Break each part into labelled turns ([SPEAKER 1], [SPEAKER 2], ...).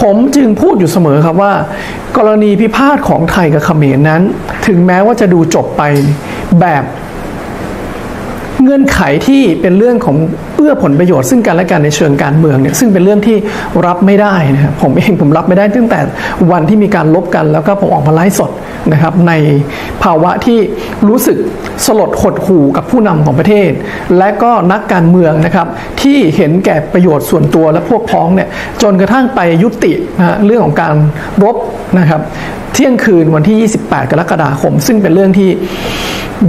[SPEAKER 1] ผมจึงพูดอยู่เสมอครับว่า กรณีพิพาทของไทยกับเขมรนั้น ถึงแม้ว่าจะดูจบไปแบบ เงื่อนไขที่เป็นเรื่องของเอื้อผลประโยชน์ซึ่งกันและกันในเชิงการเมืองเนี่ยซึ่งเป็นเรื่องที่รับไม่ได้นะครับผมเองผมรับไม่ได้ตั้งแต่วันที่มีการลบกัน แล้วก็ผมออกมาไลฟ์สดนะครับในภาวะที่รู้สึกสลดหดหู่กับผู้นำของประเทศ และก็นักการเมืองนะครับที่เห็นแก่ประโยชน์ส่วนตัวและพวกพ้องเนี่ยจนกระทั่งไปยุตินะเรื่องของการรบนะครับเที่ยงคืนวันที่ 28 กรกฎาคม ซึ่งเป็นเรื่องที่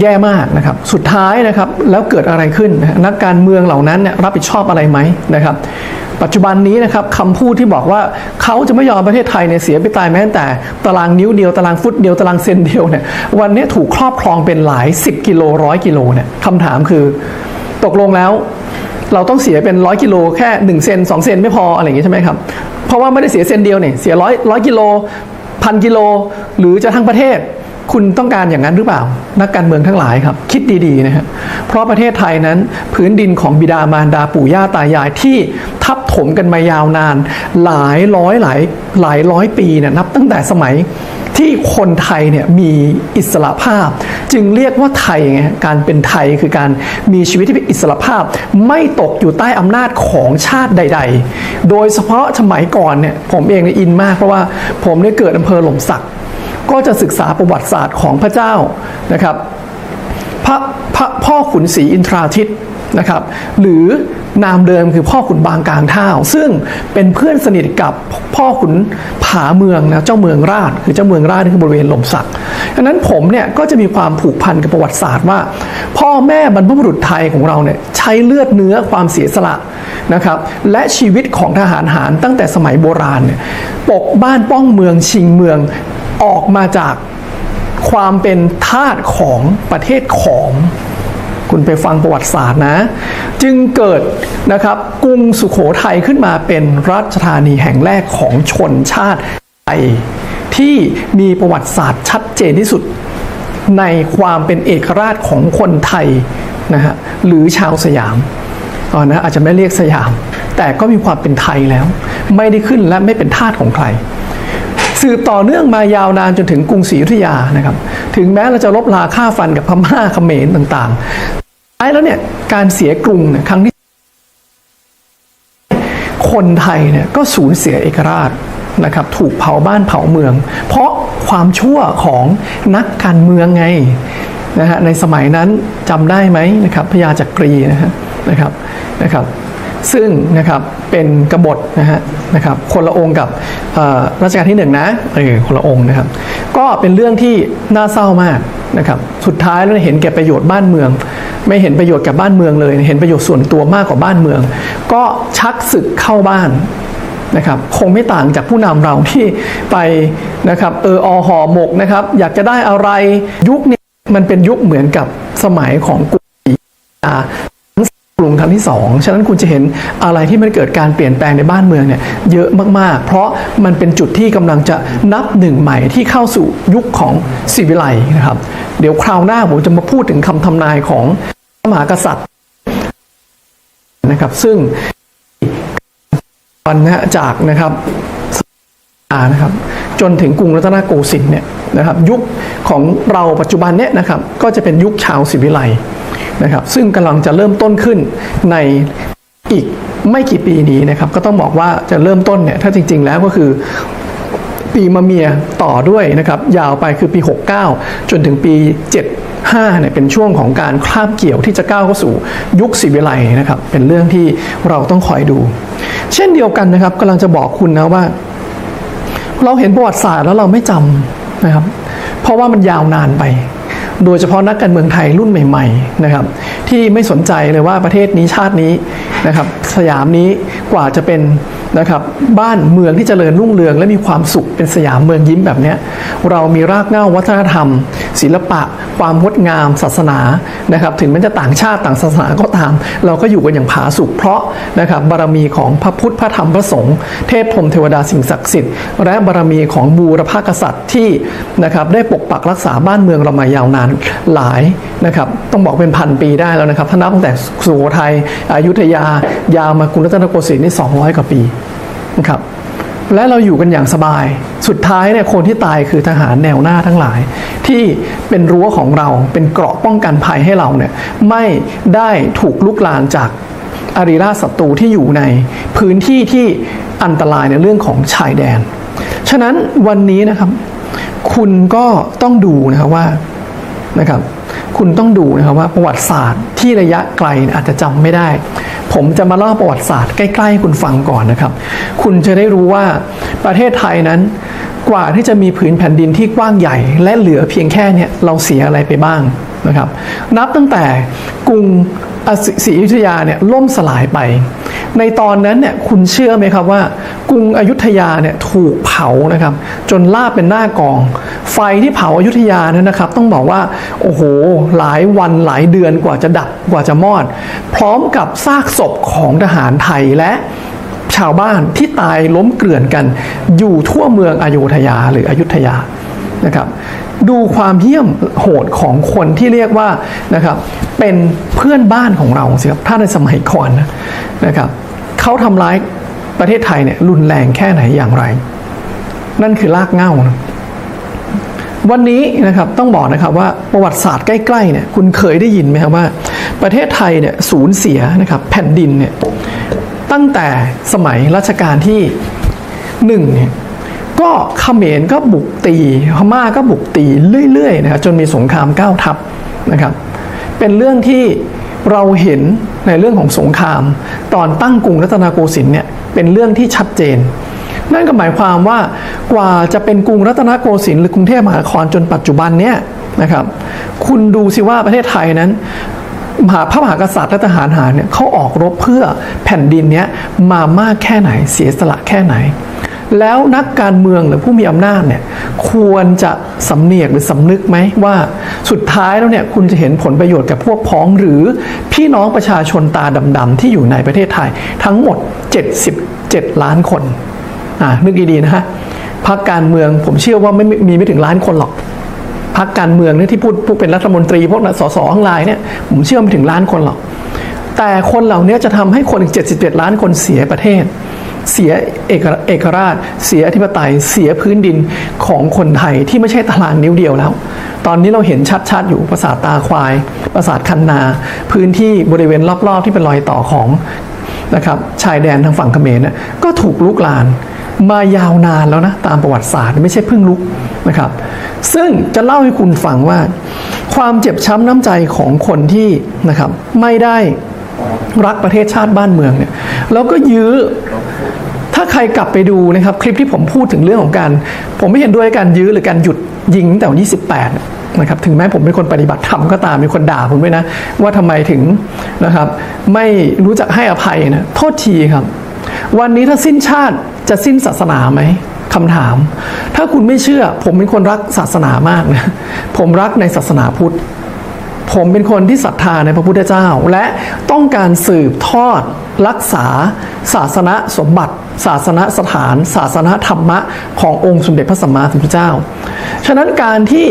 [SPEAKER 1] แย่มากนะครับ สุดท้ายนะครับแล้วเกิดอะไรขึ้น นักการเมืองเหล่านั้นเนี่ยรับผิดชอบอะไรไหมนะครับ ปัจจุบันนี้นะครับคำพูดที่บอกว่าเขาจะไม่ยอมประเทศไทยเนี่ยเสียไปตายแม้แต่ตารางนิ้วเดียวตารางฟุตเดียวตารางเซนเดียวเนี่ยวันนี้ถูกครอบครองเป็นหลาย 10 กิโลร้อยกิโลเนี่ยคำถามคือตกลงแล้วเราต้องเสียเป็นร้อยกิโลแค่1เซน2เซนไม่พออะไรอย่างงี้ใช่ไหมครับ เพราะว่าไม่ได้เสียเซนเดียวเนี่ยเสียร้อยร้อยกิโลพันกิโลหรือจะทั้งประเทศ คุณต้องการอย่างนั้นหรือเปล่า นักการเมืองทั้งหลายครับ คิดดีๆนะฮะเพราะประเทศไทยนั้นพื้นดินของบิดามารดาปู่ย่าตายายที่ทับถมกันมายาวนาน หลายร้อยหลายหลายร้อยปีเนี่ยนับตั้งแต่สมัยที่คนไทยเนี่ยมีอิสระภาพ จึงเรียกว่าไทยไงการเป็นไทยคือการมีชีวิตที่เป็นอิสระภาพ ไม่ตกอยู่ใต้อำนาจของชาติใด ๆ โดยเฉพาะสมัยก่อนเนี่ยผมเองเนี่ยอินมากเพราะว่าผมได้เกิดอำเภอหล่มสัก ก็จะศึกษาประวัติศาสตร์ของพระเจ้านะครับพระพระพ่อขุนศรีอินทราทิตนะครับหรือนามเดิมคือพ่อขุนบางกลางท่าซึ่งเป็นเพื่อนสนิทกับพ่อขุนผาเมืองนะเจ้าเมืองราชคือเจ้าเมืองราชนี่คือบริเวณหล่มสักดังนั้นผมเนี่ยก็จะมีความผูกพันกับประวัติศาสตร์ว่า พ่อแม่บรรพบุรุษไทยของเราเนี่ยใช้เลือดเนื้อความเสียสละนะครับและชีวิตของทหารหารตั้งแต่สมัยโบราณเนี่ยปกบ้านป้องเมืองชิงเมือง ออกมาจากความเป็นทาสของประเทศขอม คุณไปฟังประวัติศาสตร์นะ จึงเกิดนะครับกรุงสุขโขทัยขึ้นมาเป็นรัชธานีแห่งแรกของชนชาติไทยที่มีประวัติศาสตร์ชัดเจนที่สุด ในความเป็นเอกราชของคนไทยนะฮะหรือชาวสยามอ๋อนะอาจจะไม่เรียกสยาม แต่ก็มีความเป็นไทยแล้ว ไม่ได้ขึ้นและไม่เป็นทาสของใคร สืบต่อเนื่องมายาวนานจนถึงกรุงศรีอยุธยานะครับ ถึงแม้เราจะลบลาค่าฟันกับพม่าเขมรต่างๆท้ายแล้วเนี่ยการเสียกรุงเนี่ยครั้งที่คนไทยเนี่ยก็สูญเสียเอกราชนะครับถูกเผาบ้านเผาเมือง เพราะความชั่วของนักการเมืองไงนะฮะในสมัยนั้นจำได้ไหมนะครับพญาจักรีนะฮะนะครับนะครับ ซึ่งนะครับ เป็นกบฏนะฮะนะครับคนละองค์กับรัชกาลที่หนึ่งนะเออคนละองค์นะครับ ก็เป็นเรื่องที่น่าเศร้ามากนะครับสุดท้ายแล้วเห็นแก่ประโยชน์บ้านเมือง ไม่เห็นประโยชน์กับบ้านเมืองเลย เห็นประโยชน์ส่วนตัวมากกว่าบ้านเมือง ก็ชักศึกเข้าบ้านนะครับคงไม่ต่างจากผู้นำเราที่ไปนะครับเอออห่อหมกนะครับอยากจะได้อะไรยุคนี้มันเป็นยุคเหมือนกับสมัยของกรุงศรีอา กรุงครั้งที่สองฉะนั้นคุณจะเห็นอะไรที่มันเกิดการเปลี่ยนแปลงในบ้านเมืองเนี่ยเยอะมากๆ เพราะมันเป็นจุดที่กำลังจะนับหนึ่งใหม่ที่เข้าสู่ยุคของศิวิไลนะครับ เดี๋ยวคราวหน้าผมจะมาพูดถึงคำทำนายของพระมหากษัตริย์นะครับ ซึ่งวันนะจากนะครับานะครับจนถึงกรุงรัตนโกสินทร์เนี่ยนะครับยุคของเราปัจจุบันเนี่ยนะครับก็จะเป็นยุคชาวศิวิไล นะครับ ซึ่งกำลังจะเริ่มต้นขึ้นในอีกไม่กี่ปีนี้นะครับ ก็ต้องบอกว่าจะเริ่มต้นเนี่ยถ้าจริง ๆ แล้วก็คือปีมะเมียต่อด้วยนะครับ ยาวไปคือปี 69 จนถึงปี 75เนี่ยเป็นช่วงของการคาบเกี่ยวที่จะก้าวเข้าสู่ยุคศิวิไลนะครับ เป็นเรื่องที่เราต้องคอยดู เช่นเดียวกันนะครับกำลังจะบอกคุณนะว่า เราเห็นประวัติศาสตร์แล้วเราไม่จำนะครับ เพราะว่ามันยาวนานไป โดยเฉพาะนักการเมืองไทยรุ่นใหม่ๆนะครับที่ไม่สนใจเลยว่าประเทศนี้ชาตินี้นะครับสยามนี้กว่าจะเป็นนะครับบ้านเมืองที่เจริญรุ่งเรือง และมีความสุขเป็นสยามเมืองยิ้มแบบเนี้ยเรามีรากเหง้าวัฒนธรรม ศิลปะ ความงดงามศาสนานะครับถึงแม้จะต่างชาติต่างศาสนาก็ตาม เราก็อยู่กันอย่างผาสุกเพราะนะครับบารมีของพระพุทธพระธรรมพระสงฆ์เทพพรมเทวดาสิ่งศักดิ์สิทธิ์ และบารมีของบูรพกษัตริย์ที่นะครับได้ปกปักรักษาบ้านเมืองเรามายาวนานหลายนะครับต้องบอกเป็นพันปีได้แล้วนะครับถ้านับตั้งแต่สุโขทัยอยุธยายาวมากรุงรัตนโกสินทร์นี่200 กว่าปีนะครับ และเราอยู่กันอย่างสบาย สุดท้ายเนี่ยคนที่ตายคือทหารแนวหน้าทั้งหลาย ที่เป็นรั้วของเราเป็นเกราะป้องกันภัยให้เราเนี่ยไม่ได้ถูกลุกลานจากอาริราศัตรูที่อยู่ในพื้นที่ที่อันตรายในเรื่องของชายแดน ฉะนั้นวันนี้นะครับ คุณก็ต้องดูนะครับว่านะครับ คุณต้องดูนะครับว่าประวัติศาสตร์ที่ระยะไกลอาจจะจำไม่ได้ ผมจะมาเล่าประวัติศาสตร์ใกล้ๆให้คุณฟังก่อนนะครับ คุณจะได้รู้ว่าประเทศไทยนั้นกว่าที่จะมีผืนแผ่นดินที่กว้างใหญ่ และเหลือเพียงแค่เนี่ยเราเสียอะไรไปบ้างนะครับ นับตั้งแต่กรุง ศรีอยุธยาเนี่ยล่มสลายไป ในตอนนั้นเนี่ยคุณเชื่อไหมครับว่ากรุงอยุธยาเนี่ยถูกเผานะครับ จนลาบเป็นหน้ากอง ไฟที่เผาอยุธยานั้นนะครับ ต้องบอกว่าโอ้โหหลายวันหลายเดือนกว่าจะดับกว่าจะมอด พร้อมกับซากศพของทหารไทยและชาวบ้านที่ตายล้มเกลื่อนกัน อยู่ทั่วเมืองอโยธยาหรืออยุธยานะครับ ดูความเหี้ยมโหดของคนที่เรียกว่านะครับเป็นเพื่อนบ้านของเราสิครับถ้าในสมัยก่อนนะครับเขาทำร้ายประเทศไทยเนี่ยรุนแรงแค่ไหนอย่างไร นั่นคือลากเง้านะวันนี้นะครับต้องบอกนะครับว่าประวัติศาสตร์ใกล้ๆเนี่ยคุณเคยได้ยินไหมครับว่า ประเทศไทยเนี่ยสูญเสียนะครับแผ่นดินเนี่ยตั้งแต่สมัยรัชกาลที่หนึ่งเนี่ย ก็เขมรก็บุกตีพม่าก็บุกตีเรื่อยๆนะครับจนมีสงครามเก้าทัพนะครับเป็นเรื่องที่เราเห็นในเรื่องของสงคราม ตอนตั้งกรุงรัตนโกสินทร์เนี่ยเป็นเรื่องที่ชัดเจน นั่นก็หมายความว่ากว่าจะเป็นกรุงรัตนโกสินทร์หรือกรุงเทพมหานครจนปัจจุบันเนี่ยนะครับคุณดูสิว่าประเทศไทยนั้นมหาพระมหากษัตริย์และทหารหารเนี่ยเขาออกรบเพื่อแผ่นดินเนี้ยมามากแค่ไหนเสียสละแค่ไหน แล้วนักการเมืองหรือผู้มีอำนาจเนี่ยควรจะสำเนียกหรือสำนึกไหมว่าสุดท้ายแล้วเนี่ยคุณจะเห็นผลประโยชน์กับพวกพ้องหรือพี่น้องประชาชนตาดำๆที่อยู่ในประเทศไทย ทั้งหมด 77 ล้านคนอ่านึกดีๆนะฮะพักการเมืองผมเชื่อว่าไม่มีไม่ถึงล้านคนหรอกพักการเมืองเนี่ยที่พูดพวกเป็นรัฐมนตรีพวกสสทั้งหลายเนี่ยผมเชื่อไม่ถึงล้านคนหรอกแต่คนเหล่านี้จะทำให้คนอีก 77 ล้านคนเสียประเทศ เสียเอกเอกราช เสียอธิปไตย เสียพื้นดินของคนไทยที่ไม่ใช่ตารางนิ้วเดียวแล้ว ตอนนี้เราเห็นชัดๆอยู่ปราสาทตาควาย ปราสาทคันนา พื้นที่บริเวณรอบๆ ที่เป็นรอยต่อของนะครับชายแดนทางฝั่งเขมรเนี่ยก็ถูกลุกลานมายาวนานแล้วนะตามประวัติศาสตร์ไม่ใช่เพิ่งลุกนะครับ ซึ่งจะเล่าให้คุณฟังว่า ความเจ็บช้ำน้ำใจของคนที่นะครับไม่ได้ รักประเทศชาติบ้านเมืองเนี่ยแล้วก็ยื้อถ้าใครกลับไปดูนะครับ คลิปที่ผมพูดถึงเรื่องของการ ผมไม่เห็นด้วยการยื้อหรือการหยุดยิงแต่วันที่18นะครับถึงแม้ผมเป็นคนปฏิบัติธรรมก็ตามมีคนด่าผมด้วยนะ ว่าทำไมถึงนะครับ ไม่รู้จักให้อภัยนะโทษทีครับ วันนี้ถ้าสิ้นชาติจะสิ้นศาสนาไหมคำถาม ถ้าคุณไม่เชื่อ ผมเป็นคนรักศาสนามากนะผมรักในศาสนาพุทธ ผมเป็นคนที่ศรัทธาในพระพุทธเจ้า และต้องการสืบทอดรักษา ศาสนสมบัติ ศาสนสถาน ศาสนธรรมะขององค์สมเด็จพระสัมมาสัมพุทธเจ้า ฉะนั้นการที่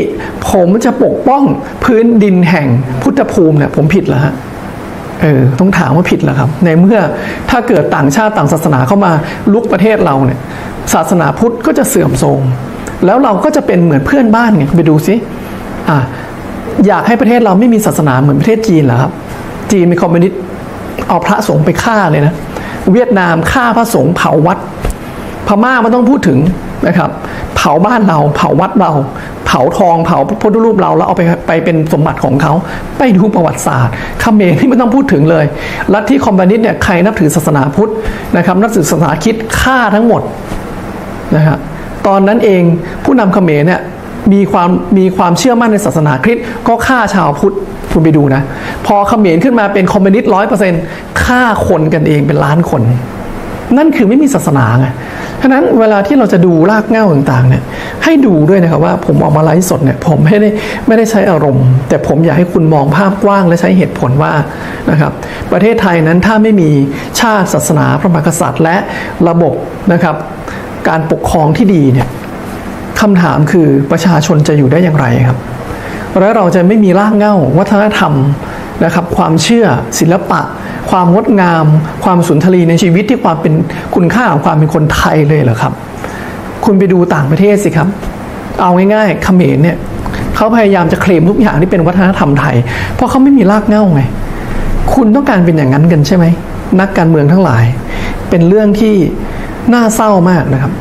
[SPEAKER 1] ผมจะปกป้องพื้นดินแห่งพุทธภูมิเนี่ยผมผิดเหรอฮะเออต้องถามว่าผิดเหรอครับ ในเมื่อถ้าเกิดต่างชาติต่างศาสนาเข้ามาลุกประเทศเราเนี่ยศาสนาพุทธก็จะเสื่อมโทรมแล้วเราก็จะเป็นเหมือนเพื่อนบ้านไงไปดูสิอะ อยากให้ประเทศเราไม่มีศาสนาเหมือนประเทศจีนเหรอครับ จีนมีคอมมิวนิสต์เอาพระสงฆ์ไปฆ่าเลยนะ เวียดนามฆ่าพระสงฆ์เผาวัด พม่าไมันต้องพูดถึงนะครับ เผาบ้านเรา เผาวัดเรา เผาทอง เผาพุทธรูปเราแล้วเอาไปไปเป็นสมบัติของเขา ไปดูประวัติศาสตร์เขมรที่ไม่ต้องพูดถึงเลย ลัทธิคอมมิวนิสต์เนี่ยใครนับถือศาสนาพุทธนะครับ นับถือศาสนาคิดฆ่าทั้งหมดนะครับตอนนั้นเองผู้นำเขมรเนี่ย มีความมีความเชื่อมั่นในศาสนาคริสต์ก็ฆ่าชาวพุทธคุณไปดูนะ พอเขมรขึ้นมาเป็นคอมมิวนิสต์ร้อยเปอร์เซ็นต์ฆ่าคนกันเองเป็นล้านคน นั่นคือไม่มีศาสนาไงฉะนั้นเวลาที่เราจะดูรากเหง้าต่างๆเนี่ยให้ดูด้วยนะครับว่าผมออกมาไลฟ์สดเนี่ยผมไม่ได้ไม่ได้ใช้อารมณ์ แต่ผมอยากให้คุณมองภาพกว้างและใช้เหตุผลว่านะครับประเทศไทยนั้นถ้าไม่มีชาติศาสนาพระมหากษัตริย์ และระบบนะครับการปกครองที่ดีเนี่ย คำถามคือประชาชนจะอยู่ได้อย่างไรครับ แล้วเราจะไม่มีรากเหง้าวัฒนธรรมนะครับ ความเชื่อศิลปะ ความงดงาม ความสุนทรีในชีวิตที่ความเป็นคุณค่าของความเป็นคนไทยเลยเหรอครับ คุณไปดูต่างประเทศสิครับ เอาง่ายๆเขมรเนี่ยเขาพยายามจะเคลมทุกอย่างที่เป็นวัฒนธรรมไทย เพราะเขาไม่มีรากเหง้าไง คุณต้องการเป็นอย่างนั้นกันใช่ไหมนักการเมืองทั้งหลาย เป็นเรื่องที่น่าเศร้ามากนะครับ